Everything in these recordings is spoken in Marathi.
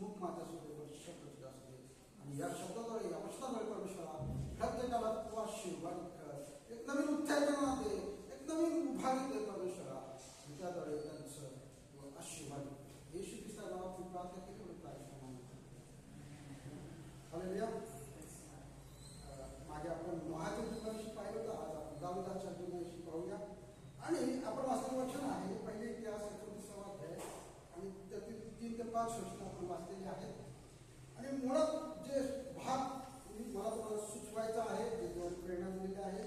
मूक माता असू दे शब्द सुद्धा असू दे. आणि या शब्दाद्वारे या वचनाद्वारे परमेश्वरा प्रत्येकाला तू आशीर्वाद कर. एक नवीन उत्तेजना दे. एक नवीन उभारी दे परमेश्वरा. त्याद्वारे त्यांचं आशीर्वाद. येशू ख्रिस्ता नावात प्रार्थना केली प्रार्थना हालेलुया अं, मागे आपण महाच्या जीवनाविषयी पाहिलं होतं आज आपण दाविदाच्या जीवनाविषयी पाहूया आणि आपण वाचलेलं वचन आहे पहिले इतिहास एकोणतीसावा अध्याय आणि त्यातील तीन ते पाच वचन आपण वाचलेली आहेत आणि मुळात जे भाग मी- मला तुम्हाला सुचवायचा आहे जे दोन प्रेरणा दिलेली आहे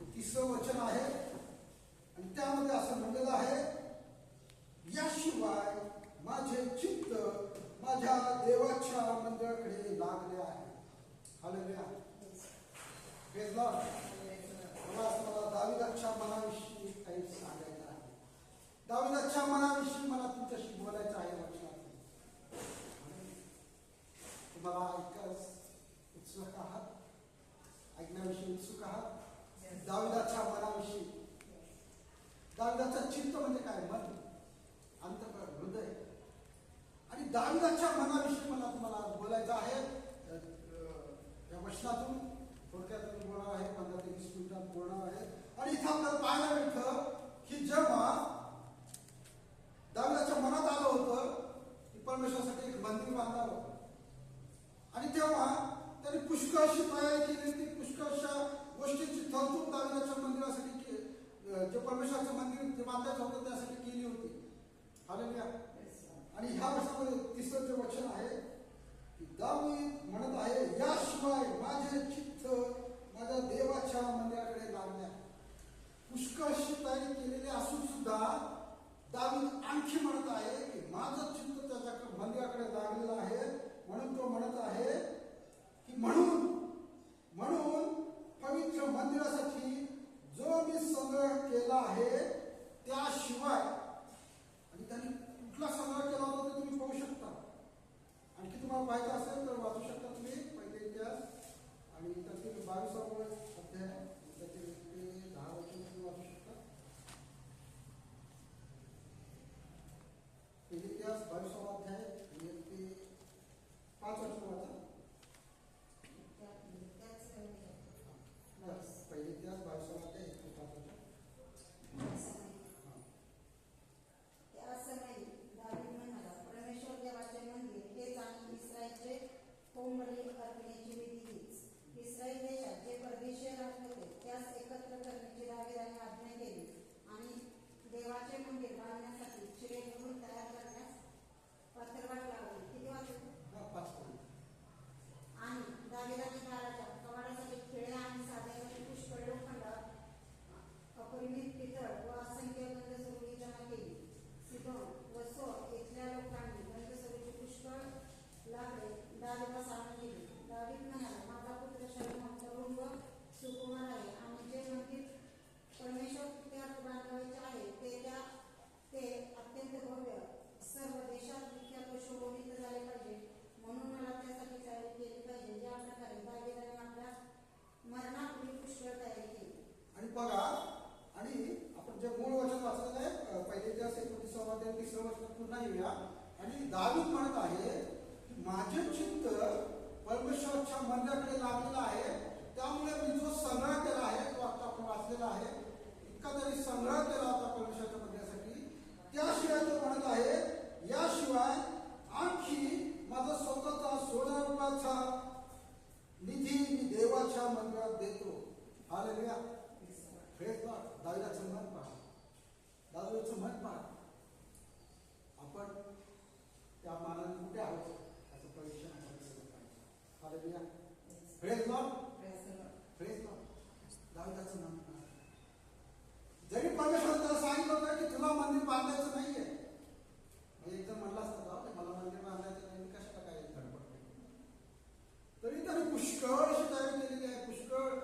ते तिसरं वचन आहे आणि त्यामध्ये असं म्हटलेलं आहे याशिवाय माझे चित्त माझ्या देवाच्या मंदिराकडे लागले आहे हालेलुया Praise मला असं मला दाविदाच्या मनाविषयी काही सांगायचं आहे दाविदाच्या मनाविषयी मला तुमच्याशी बोलायचं आहे. वचनात तुम्हाला ऐकायला उत्सुक आहात ऐकण्याविषयी उत्सुक आहात दाविदाच्या मनाविषयी दाविदाचं चित्त म्हणजे काय मन अंतकरण हृदय आणि दाविदाच्या मनाविषयी मला तुम्हाला बोलायचं आहे या वचनातून थोडक्यात मी बोलणार आहे पंधरा ते वीस मिनिटात बोलणार आहे आणि इथं आपल्याला पाहायला मिळतं की जेव्हा दाविदाच्या मनात आलं होतं की परमेश्वरासाठी एक मंदिर बांधावं. आणि तेव्हा त्यांनी पुष्कळशी तयारी केली ती पुष्कळशा गोष्टींची तरतूद दाविदाच्या मंदिरासाठी जे परमेश्वराचं मंदिर जे बांधायचं होतं त्यासाठी केली होती. हालेलुया आणि ह्या वर्षामध्ये तिसरं जे वचन आहे की दावीद म्हणत आहे याशिवाय माझे चित्त माझ्या देवाच्या मंदिराकडे लागले आहे पुष्कळशी तयारी केलेली असून सुद्धा दावीद आणखी म्हणत आहे की माझं चित्त त्याच्याकडे मंदिराकडे लागलेलं आहे. म्हणून तो म्हणत आहे की म्हणून म्हणून पवित्र मंदिरासाठी जो मी संग्रह केला आहे त्याशिवाय आणि त्यांनी कुठला संग्रह केला होता ते तुम्ही पाहू शकता. आणखी तुम्हाला पाहायचं असेल तर वाचू शकता तुम्ही पहिले इतिहास आणि त्यातील बावीसावा अध्याय त्यातील ते दहा वर्ष तुम्ही वाचू शकता पहिले इतिहास बावीसावा अध्याय आणि एक ते पाच वर्ष वाचा बस, पहिले इतिहास बावीसावा अध्याय एक ते पाच वर्ष हा. त्या समयी दावीद म्हणाला परमेश्वर देवाचे मंदिर हेच आणि इस्रायलचे होमबळी अर्पणेची विधी हीच इस्रायल देशात जे परदेशी राहत होते त्यास एकत्र करण्याची दावीदाने आज्ञा केली आणि देवाचे मंदिर बांधण्यासाठी चिरे गहू तयार करण्यास पत्रवाट लावली किती वाजता हा, पाच पर्यंत. आणि दाविदाच्या दाराच्या कवाडासाठी खेळे आणि साधे पुष्कळ लोखंड अपरिमित पितळ व असंख्य गंधसरुई जमा केली सिदोन व सो इथल्या लोकांनी गंधसरुची पुष्कळ लाकडे दाविदास आणून दिली दावीद म्हणाला माझा पुत्र शरीर तरुण व सुकुमार आहे आणि जे मंदिर परमेश्वर त्यात बांधवायचे आहे ते त्या ते अत्यंत भव्य सर्व देशात विख्यात व शोभित झाले पाहिजे म्हणून मला त्यासाठी तयारी केली पाहिजे ज्या प्रकारे दाविदाने आपल्या मरणापूर्वी पुष्कळ तयारी केली आणि बघा आणि आपण जे मूळ वचन वाचलेलं आहे अ, पहिले इतिहास एकोणतीसावा अध्याय तिसरं येऊया आणि दावीद म्हणत आहे की माझे चित्त परमेश्वरच्या मंदिराकडे लागलेलं आहे. त्यामुळे मी जो संग्रह केला आहे तो आता आपण वाचलेला आहे. इतका तरी संग्रह केला होता परमेश्वरच्या मंदिरासाठी त्याशिवाय तो म्हणत आहे याशिवाय आणखी माझा स्वतःचा सोळा रुपयाचा निधी मी देवाच्या मंदिरात देतो. फ्रेश लॉर्ड दाविदाचं मन पहा. दाविदाचं मन पहा आपण त्या मानाने कुठे आहोत याचं परीक्षण आपण केलं पाहिजे लॉर्ड फ्रेश लॉर्ड दाविदाचं मन पहा जरी परमेश्वर त्याला सांगितलं होतं की तुला मंदिर बांधायचं नाहीये मग एक जण म्हणला असता "जाऊ मला मंदिर बांधायचं नाही मी कशाला काय धडपड केली?" तरी त्याने पुष्कळ अशी तयारी केलेली आहे पुष्कळ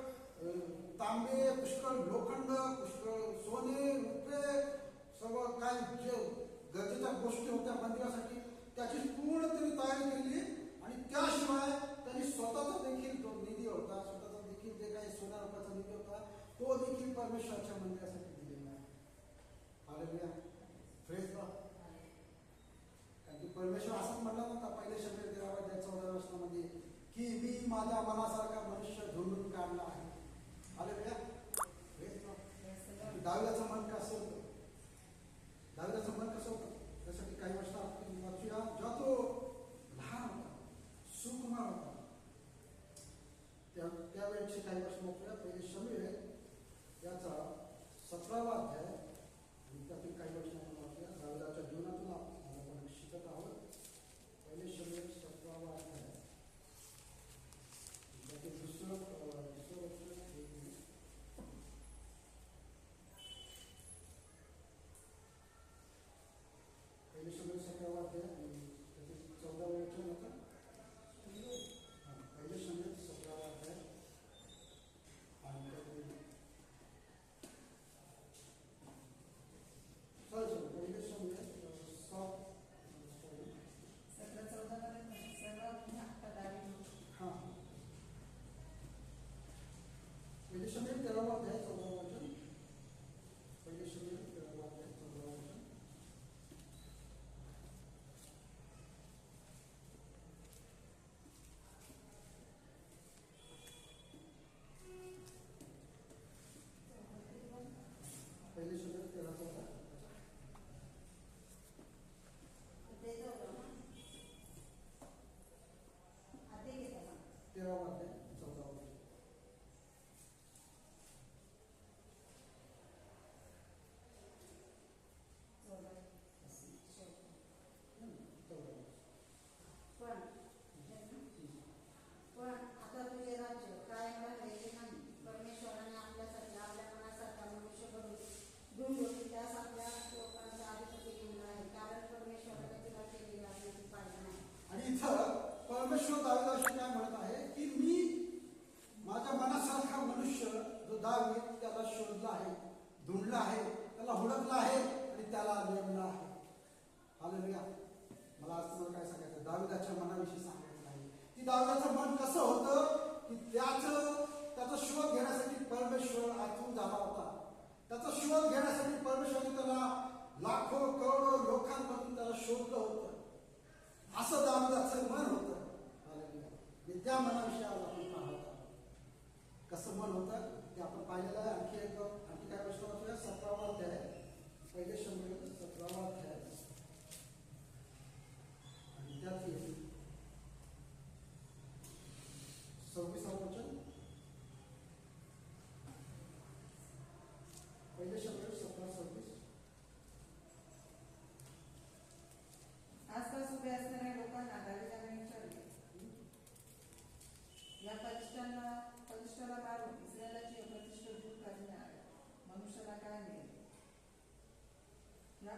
तांबे पुष्कळ लोखंड पुष्कळ सोने रुपये सर्व काय जे गरजेच्या गोष्टी होत्या मंदिरासाठी त्याची पूर्ण त्यांनी तयारी केली आणि त्याशिवाय आणि स्वतःचा देखील तो निधी होता स्वतःचा देखील जे काही सोळा रुपयाचा निधी होता तो देखील परमेश्वराच्या मंदिरासाठी दिलेला आहे. फ्रेश कारण की परमेश्वर असं म्हणला नव्हता पहिल्या शब्द देवाच्या चौदा वर्षामध्ये की मी माझ्या मनासारखा मनुष्य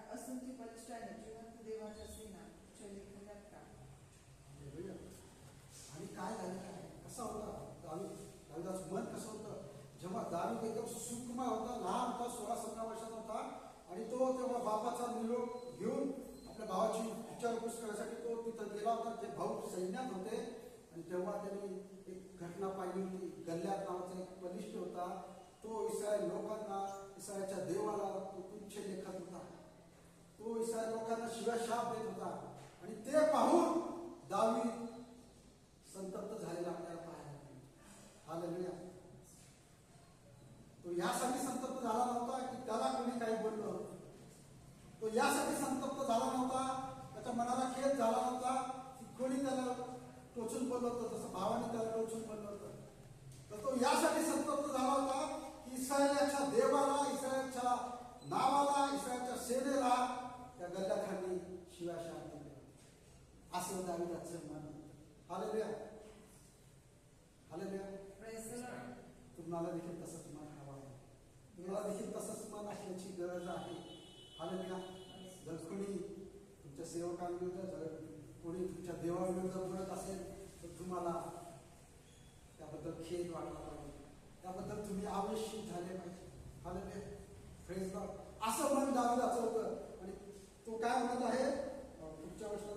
असंख्य बलिष्ठाने जिवंत देवाच्या सेना लेखल्यात का आणि काय झालं आहे कसा होता दावीद दाविदास मन कसं होतं जेव्हा दावीद एकदम सुखमय होता लहान होता सोळा सतरा वर्षाचा होता आणि तो तेव्हा बापाचा निरोप घेऊन आपल्या भावाची विचारपूस करण्यासाठी तो तिथं गेला होता ते भाऊ सैन्यात होते आणि तेव्हा त्यांनी एक घटना पाहिली होती गल्ल्यात नावाचा एक बलिष्ठ होता तो इस्रायल लोकांना इस्रायलच्या देवाला तो तुच्छ लेखत होता तो इस्रायल लोकांना शिवाय शाप देत होता. आणि ते पाहून दावी संतप्त झालेला आपल्याला मला देखील तसंच मान हवा आहे. मला देखील तसंच मान असण्याची गरज आहे. आलं का? जर कोणी तुमच्या सेवकांविरुद्ध जर कोणी तुमच्या देवाविरुद्ध बोलत असेल तर तुम्हाला त्याबद्दल खेद वाटला पाहिजे. त्याबद्दल तुम्ही आवश्यक झाले पाहिजे. आलं का? फ्रेज असं मन दाखवलं होतं आणि तो काय म्हणत आहे? पुढच्या वर्षात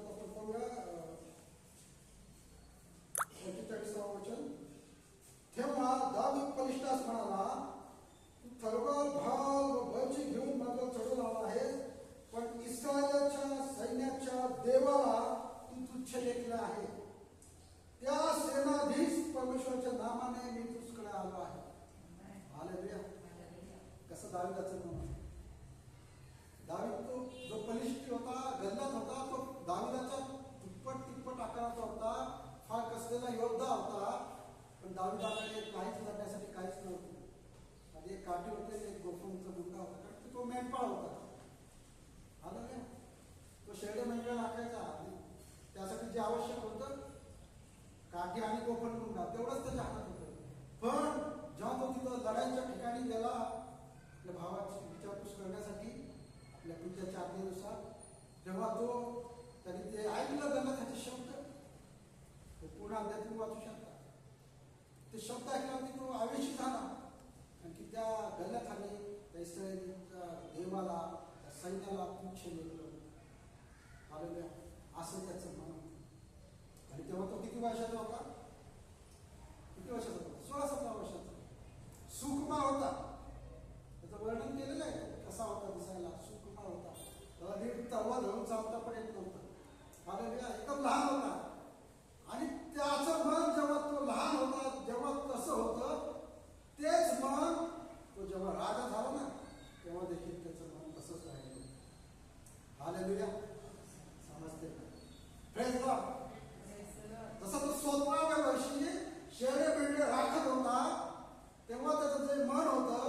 पण दाविदाकडे काहीच लढण्यासाठी काहीच नव्हतं. आणि एक काठी होते एक गोफूंचा मुलगा होता कारण तो मेंढपाळ होता. आलं का? तो शेडे मेंढ्या राखायचा त्यासाठी जे आवश्यक होतं काठी आणि गोफण मुलगा तेवढंच त्याच्या हातात होतं. पण जेव्हा तो तिथं लढाईच्या ठिकाणी गेला आपल्या भावाची विचारपूस करण्यासाठी आपल्या पित्याच्या आज्ञेनुसार जेव्हा तो त्यांनी ते ऐकलं त्यांना त्याचे शब्द तो पूर्ण अध्यात्म वाचू शकतो ते शब्द ऐकल्यावरती तो आवेशी झाला. कारण की त्या गल्ल्याखाली त्या इस्रायलीच्या देवाला त्या सैन्याला तुच्छ लेखलं असं त्याचं मन आणि तेव्हा तो किती वर्षाचा होता? किती वर्षाचा होता? सोळा सतरा वर्षाचा. सुकुमार होता. त्याचं वर्णन केलेलं आहे. कसा होता दिसायला? सुकुमार होता. त्याला नीट तलवा धरून चालता पण येत नव्हतं. हालेलुया. एकदम लहान होता आणि त्याचं मन जेव्हा तो लहान होता जेव्हा तसं होतं तेच मन तो जेव्हा राजा झाला ना तेव्हा देखील त्याचं मन तसंच राहिलं. हालेलुया समजते गॉड जसा तो सोळाव्या वर्षी शेरे पेंडे राखत होता. तेव्हा त्याचं जे मन होतं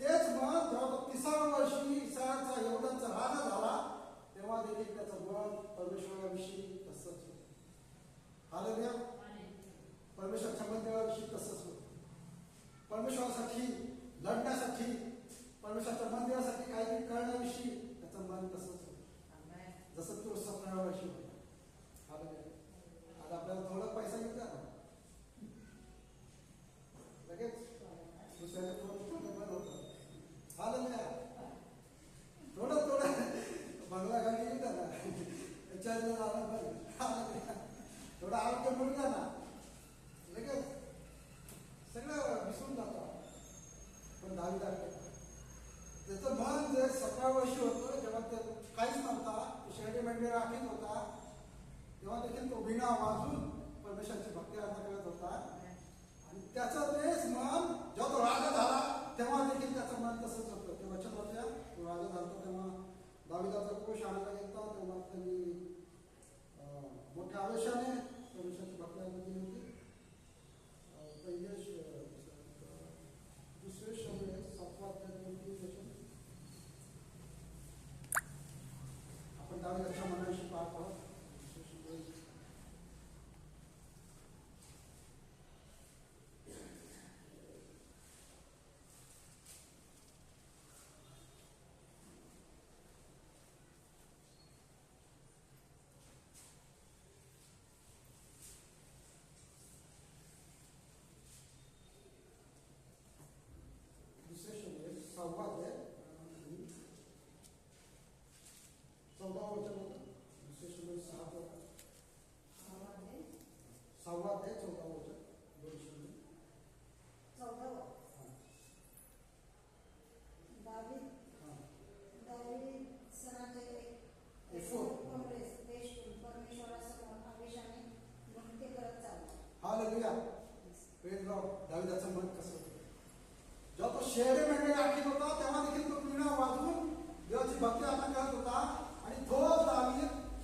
तेच मन जेव्हा तिसाव्या वर्षी इस्रायलचा यहुदांचा राजा झाला तेव्हा देखील त्याचं मन परमेश्वराविषयी तसंच होतं. हालेलुया परमेश्वरच्या मंदिराविषयी तसंच होतं. परमेश्वरासाठी लढण्यासाठी परमेश्वराच्या मंदिरासाठी काहीतरी करण्याविषयी त्याचं मन तसंच होतं. जसं तो वर्षी होता. आता आपल्याला थोडा पैसा द्या ना काळीदाचा कोश आणायला घेतला तेव्हा त्यांनी मोठ्या आवेशाने परमेश्वराची भक्तांनी होती. Allah, that's what Allah